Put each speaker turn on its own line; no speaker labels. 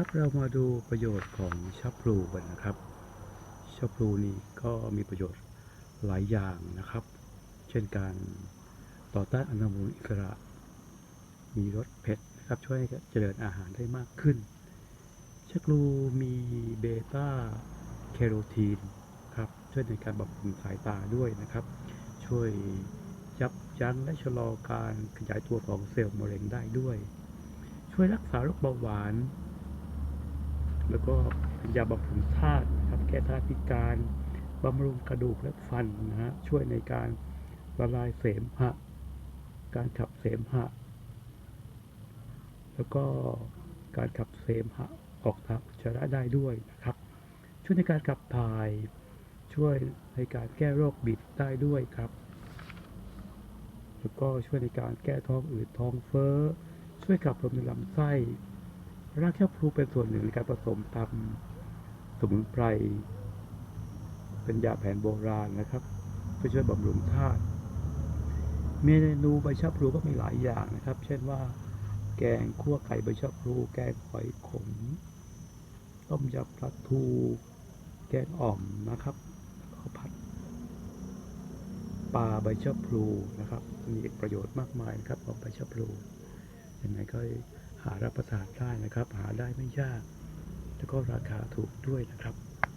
ครับเรามาดูประโยชน์ของชับพลูกันนะครับชับพลูนี่ก็มีประโยชน์หลายอย่างนะครับ เช่นการต่อต้านอนุมูลอิสระ มีรสเผ็ดนะครับช่วยเจริญอาหารได้มากขึ้นชักพลูมีเบต้าแคโรทีนครับช่วยในการบำรุงสายตาด้วยนะครับ ช่วยยับยั้งและชะลอการขยายตัวของเซลล์มะเร็งได้ด้วย ช่วยรักษาโรคเบาหวาน แล้วก็เป็นยาบำรุงธาตุครับแก้ธาตุพิการบำรุงกระดูกและฟันนะฮะช่วยในการละลายเสมหะ การขับเสมหะ แล้วก็การขับเสมหะออกทางอุจจาระได้ด้วยนะครับ ช่วยในการขับถ่าย ช่วยในการแก้โรคบิดได้ด้วยครับ แล้วก็ช่วยในการแก้ท้องอืดท้องเฟ้อ ช่วยขับลมในลำไส้ รากแคบพลูเป็นส่วนหนึ่งในการผสมตำสมุนไพร เป็นยาแผนโบราณนะครับเพื่อช่วยบำรุงธาตุเมนูใบชะพลูก็มีหลายอย่างนะครับ เช่นว่า แกงคั่วไก่ใบชะพลู แกงหอยขม ต้มยำปลาทู แกงอ่อมนะครับข้าวผัดปลาใบชะพลูนะครับ มีประโยชน์มากมายนะครับของใบชะพลูยังไงก็ หารับประทานได้นะครับ หาได้ไม่ยาก แล้วก็ราคาถูกด้วยนะครับ